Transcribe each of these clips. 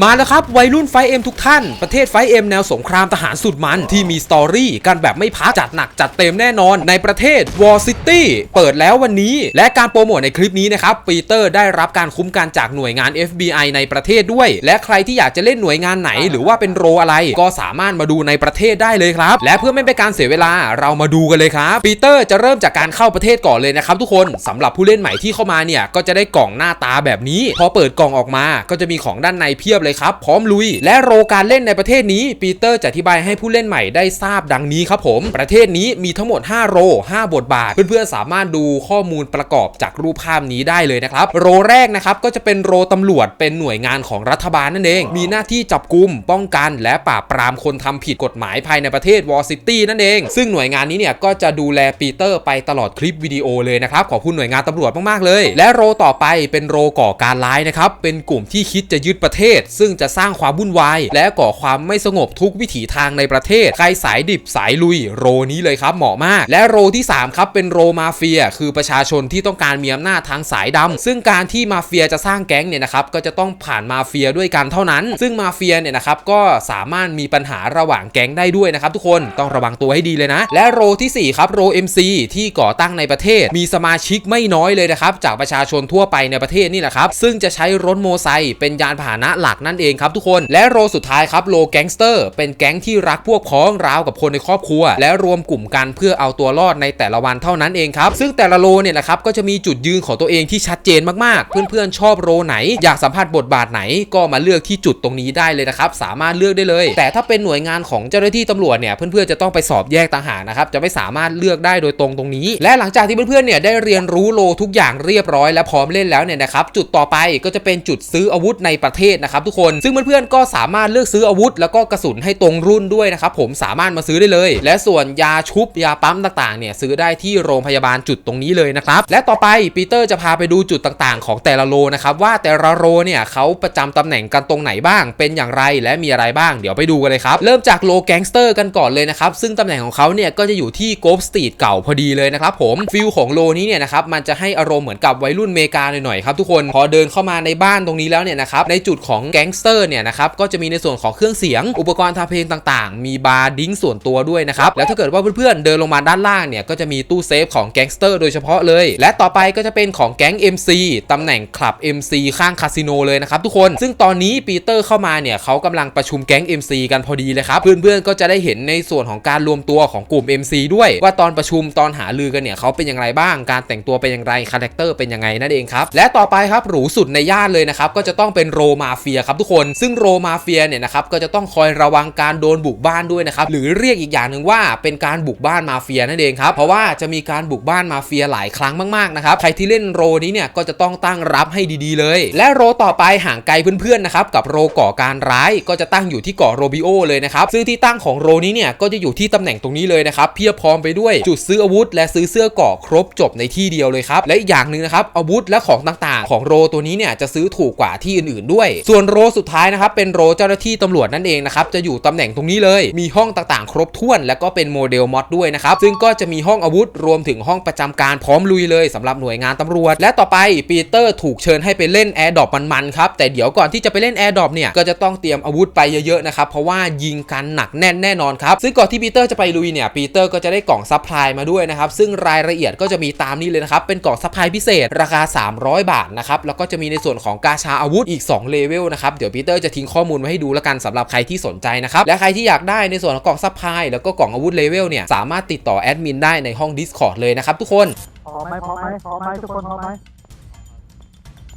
มาแล้วครับ วัยรุ่นไฟเอ็มทุกท่าน ประเทศไฟเอ็มแนวสงครามทหารสุดมัน ที่มีสตอรี่กันแบบไม่พัก จัดหนักจัดเต็มแน่นอน ในประเทศวอร์ซิตี้เปิดแล้ววันนี้ และการโปรโมทในคลิปนี้นะครับ ปีเตอร์ได้รับการคุ้มกันจากหน่วยงาน FBI ในประเทศด้วย และใครที่อยากจะเล่นหน่วยงานไหน หรือว่าเป็นโรอะไร ก็สามารถมาดูในประเทศได้เลยครับ และเพื่อไม่เป็นการเสียเวลาเรามาดูกันเลยครับปีเตอร์จะเริ่มจากการเข้าประเทศก่อนเลยนะครับทุกคนสำหรับผู้เล่นใหม่ที่เข้ามาเนี่ยก็จะได้กล่องหน้าตาแบบนี้ พอเปิดกล่องออกมา ก็จะมีของด้านในเพียบเลยครับ พร้อมลุย และโรการเล่นในประเทศนี้ ปีเตอร์จะอธิบายให้ผู้เล่นใหม่ได้ทราบดังนี้ครับผม ประเทศนี้มีทั้งหมด 5 โร 5 บทบาท เพื่อนๆสามารถดูข้อมูลประกอบจากรูปภาพนี้ได้เลยนะครับ โรแรกนะครับก็จะเป็นโรตำรวจเป็นหน่วยงานของรัฐบาลนั่นเอง มีหน้าที่จับกลุ่มป้องกัน และปราบปรามคนทำผิดกฎหมายภายในประเทศวอร์ซิตี้นั่นเอง ซึ่งหน่วยงานนี้เนี่ยก็จะดูแลปีเตอร์ไปตลอดคลิปวิดีโอเลยนะครับขอบคุณหน่วยงานตำรวจมากๆเลย และโรต่อไปเป็นโรก่อการร้ายนะครับเป็นกลุ่มที่คิดจะยึดประเทศซึ่งจะสร้างความวุ่นวาย และก่อความไม่สงบทุกวิถีทางในประเทศ ใครสายดิบสายลุยโรนี้เลยครับเหมาะมาก และโรที่สามครับ เป็นโรมาเฟีย คือประชาชนที่ต้องการมีอำนาจทางสายดำซึ่งการที่มาเฟียจะสร้างแก๊งเนี่ยนะครับก็จะต้องผ่านมาเฟียด้วยกันเท่านั้น ซึ่งมาเฟียเนี่ยนะครับก็สามารถมีปัญหาระหว่างแก๊งได้ด้วยนะครับทุกคนต้องระวังตัวให้ดีเลยนะ และโรที่สี่ครับโร MC ที่ก่อตั้งในประเทศ มีสมาชิกไม่น้อยเลยนะครับจากประชาชนทั่วไปในประเทศนี่แหละครับซึ่งจะใช้รถโมไซค์เป็นยานพาหนะหลักนั่นเองครับทุกคน และโรสุดท้ายครับโรแก๊งสเตอร์เป็นแก๊งที่รักพวกพ้องราวกับคนในครอบครัว และรวมกลุ่มกันเพื่อเอาตัวรอดในแต่ละวันเท่านั้นเองครับซึ่งแต่ละโรเนี่ยนะครับก็จะมีจุดยืนของตัวเองที่ชัดเจนมากๆ เพื่อนๆชอบโรไหน อยากสัมผัสบทบาทไหนก็มาเลือกที่จุดตรงนี้ได้เลยนะครับสามารถเลือกได้เลย แต่ถ้าเป็นหน่วยงานของเจ้าหน้าที่ตำรวจเนี่ยเพื่อนๆจะต้องไปสอบแยกต่างหากนะครับจะไม่สามารถเลือกได้โดยตรงตรงนี้ และหลังจากที่เพื่อนๆเนี่ยได้เรียนรู้โลทุกอย่างเรียบร้อย และพร้อมเล่นแล้วเนี่ยนะครับจุดต่อไปก็จะเป็นจุดซื้ออาวุธในประเทศนะครับทุกคน ซึ่งเพื่อนๆก็สามารถเลือกซื้ออาวุธ แล้วก็กระสุนให้ตรงรุ่นด้วยนะครับผมสามารถมาซื้อได้เลย และส่วนยาชุบยาปั๊มต่างๆเนี่ยซื้อได้ที่โรงพยาบาลจุดตรงนี้เลยนะครับและต่อไปปีเตอร์จะพาไปดูจุดต่างๆ ของแต่ละโลนะครับว่าแต่ละโลเนี่ยเขาประจำตำแหน่งกันตรงไหนบ้าง เป็นอย่างไรและมีอะไรบ้างเดี๋ยวไปดูกันเลยครับเริ่มจากโลแก๊งสเตอร์กันก่อนเลยนะครับซึ่งตำแหน่งของเขาเนี่ยก็จะอยู่ที่โกลสตรีทเก่าพอดีเลยนะครับผมฟิลของโลนี้เนี่ยนะครับมันจะให้อารมณ์เหมือนกับวัยรุ่นเมกาหน่อยๆครับทุกคนพอเดินเข้ามาในบ้านตรงนี้แล้วเนี่ยนะครับในจุดของแก๊งสเตอร์เนี่ยนะครับก็จะมีในส่วนของเครื่องเสียง อุปกรณ์ทำเพลงต่างๆ มีบาร์ดิ้งส่วนตัวด้วยนะครับแล้วถ้าเกิดว่าเพื่อนๆเดินลงมาด้านล่างเนี่ยก็จะมีตู้เซฟของแก๊งสเตอร์โดยเฉพาะเลย และต่อไปก็จะเป็นของแก๊ง MC ตำแหน่งคลับ MC ข้างคาสิโนเลยนะครับทุกคนซึ่งตอนนี้ปีเตอร์เข้ามาเนี่ยเขากำลังประชุมแก๊ง MC กันพอดีเลยครับเพื่อนๆก็จะได้เห็นในส่วนของการรวมตัวของกลุ่ม MC ด้วย ว่าตอนประชุมตอนหาลือกันเนี่ยเขาเป็นอย่างไรบ้าง การแต่งตัวเป็นอย่างไรคาแรคเตอร์เป็นยังไงนั่นเองครับและต่อไปครับหรูสุดในย่านเลยนะครับก็จะต้องเป็นโรมาเฟียครับทุกคนซึ่งโรมาเฟียเนี่ยนะครับก็จะต้องคอยระวังการโดนบุกบ้านด้วยนะครับหรือเรียกอีกอย่างหนึ่งว่าเป็นการบุกบ้านมาเฟียนั่นเองครับเพราะว่าจะมีการบุกบ้านมาเฟียหลายครั้งมากๆนะครับใครที่เล่นโรนี้เนี่ยก็จะต้องตั้งรับให้ดีๆเลย และโรต่อไปห่างไกลเพื่อนๆนะครับกับโรก่อการร้ายก็จะตั้งอยู่ที่เกาะโรบิโอเลยนะครับซึ่งที่ตั้งของโรนี้เนี่ยก็จะอยู่ที่ตำแหน่งตรงนี้เลยนะครับเพียบพร้อมไปด้วยจุดซื้ออาวุธ และซื้อเสื้อเกาะครบจบในที่เดียวเลยครับและอีกอย่างหนึ่งนะครับอาวุธและของต่างๆ ของโรตัวนี้เนี่ยจะซื้อถูกกว่าที่อื่นๆด้วย ส่วนโรสุดท้ายนะครับเป็นโรเจ้าหน้าที่ตำรวจนั่นเองนะครับจะอยู่ตำแหน่งตรงนี้เลย มีห้องต่างๆ ครบถ้วน และก็เป็นโมเดลมอดด้วยนะครับซึ่งก็จะมีห้องอาวุธรวมถึงห้องประจำการพร้อมลุยเลยสำหรับหน่วยงานตำรวจ และต่อไปปีเตอร์ถูกเชิญให้ไปเล่นแอร์ดอปมันๆครับแต่เดี๋ยวก่อนที่จะไปเล่นแอร์ดอปเนี่ยก็จะต้องเตรียมอาวุธไปเยอะๆนะครับเพราะว่ายิงกันหนักแน่นแน่นอนครับซึ่งก่อนที่ปีเตอร์จะไปลุยเนี่ยปีเตอร์ก็จะได้กล่องซัพพลายมาด้วยนะครับซึ่งรายละเอียดก็จะมีตามนี้เลยนะครับเป็นกล่องซัพพลายพิเศษราคา 300 บาทนะครับแล้วก็จะมีในส่วนของกาชาอาวุธอีก2เลเวลนะครับเดี๋ยวปีเตอร์จะทิ้งข้อมูลไว้ให้ดูแล้วกันสำหรับใครที่สนใจนะครับและใครที่อยากได้ในส่วนของกล่องซัพพลายแล้วก็กล่องอาวุธเลเวลเนี่ยสามารถติดต่อแอดมินได้ในห้อง Discord เลยนะครับทุกคนพร้อมไหมพร้อมไหมพร้อมไหมทุกคนพร้อมไหม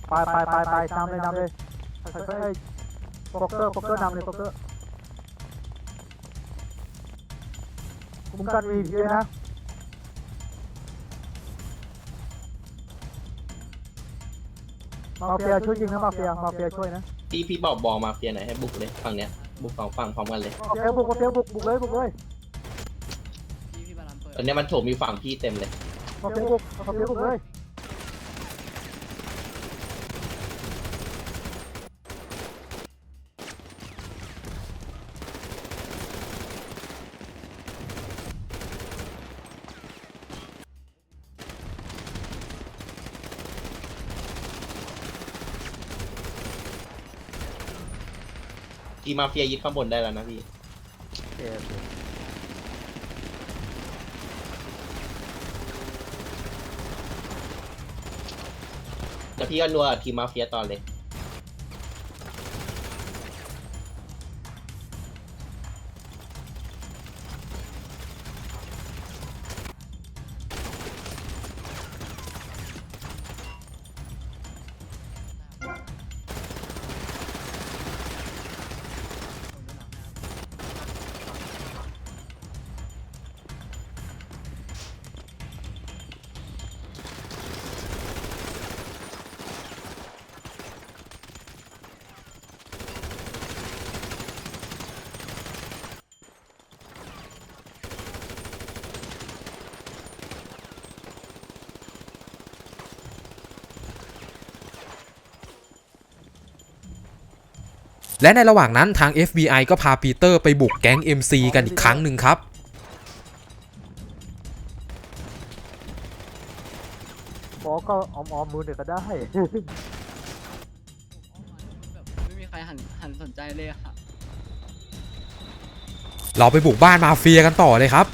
ไปไปไปไปนำเลยนำเลยโป๊กเกอร์โป๊กเกอร์นำเลยโป๊กเกอร์คุ้มกันวีพีด้วยนะมาเฟียช่วยยิงนะมาเฟียมาเฟียช่วยนะ พี่พี่บอกบอมาเฟียไหนอยให้บุกเลยฝั่งเนี้ยบุกสองฝั่งพร้อมกันเลยมาเฟียบุกมาเฟียบุกบุกเลยบุกเลยตอนเนี้ยมันโถมมีฝั่งพี่เต็มเลยมาเฟียบุกมาเฟียบุกเลย ทีมมาเฟียยึดข้างบนได้แล้วนะพี่โออแล้วพี่ก็รัวทีมมาเฟียตอนเลย และในระหว่างนั้นทาง FBI ก็พาปีเตอร์ไปบุกแก๊ง MC กันอีกครั้งหนึ่งครับบอกก็ออมออมๆมือเด็กก็ได้แบบไม่มีใครหันหันสนใจเลยอะค่ะ เราไปบุกบ้านมาเฟียกันต่อเลยครับ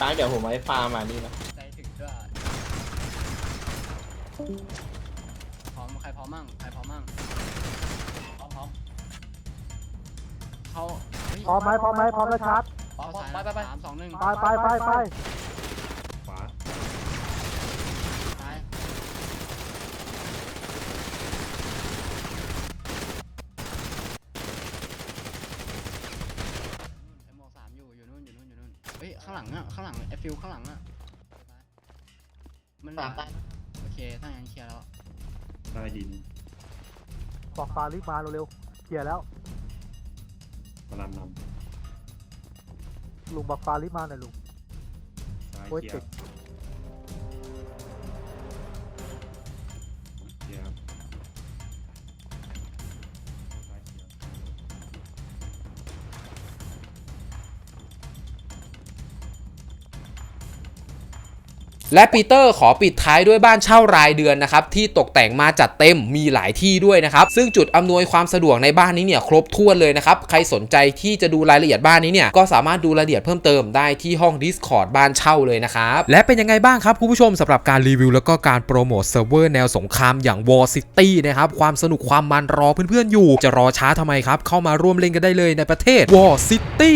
ตาเดี๋ยวผมไว้ฟาร์มมานี่นะใจถึงด้วยพร้อมใครพร้อมมั่งใครพร้อมมั่งพร้อมพร้อมเขาเฮ้ยพร้อมไหมพร้อมไหมพร้อมแล้วชาร์จพร้อมไปไปไป สามสองหนึ่งไปไปไปไปไอโมสามอยู่อยู่นู่นอยู่นู่นอยู่นู่นเฮ้ย ข้างหลังอะข้างหลังไอฟิวข้างหลังอะมันเหลือโอเค ถ้างั้นเคลียร์แล้วใต้ดินบอกฟารีบมาเร็วๆเคลียร์แล้วกำลังนลุงบอกฟารีบมาหน่อยลุงำซ้ายโอ้ยเคลียติด ร์ และปีเตอร์ขอปิดท้ายด้วยบ้านเช่ารายเดือนนะครับที่ตกแต่งมาจัดเต็มมีหลายที่ด้วยนะครับซึ่งจุดอำนวยความสะดวกในบ้านนี้เนี่ยครบถ้วนเลยนะครับใครสนใจที่จะดูรายละเอียดบ้านนี้เนี่ยก็สามารถดูรายละเอียดเพิ่มเติมได้ที่ห้อง Discord บ้านเช่าเลยนะครับและเป็นยังไงบ้างครับคุณผู้ชมสำหรับการรีวิว แล้วก็การโปรโมทเซิร์ฟเวอร์แนวสงครามอย่าง War City นะครับความสนุกความมันรอเพื่อนๆอยู่ จะรอช้าทำไมครับเข้ามาร่วมเล่นกันได้เลยในประเทศ War City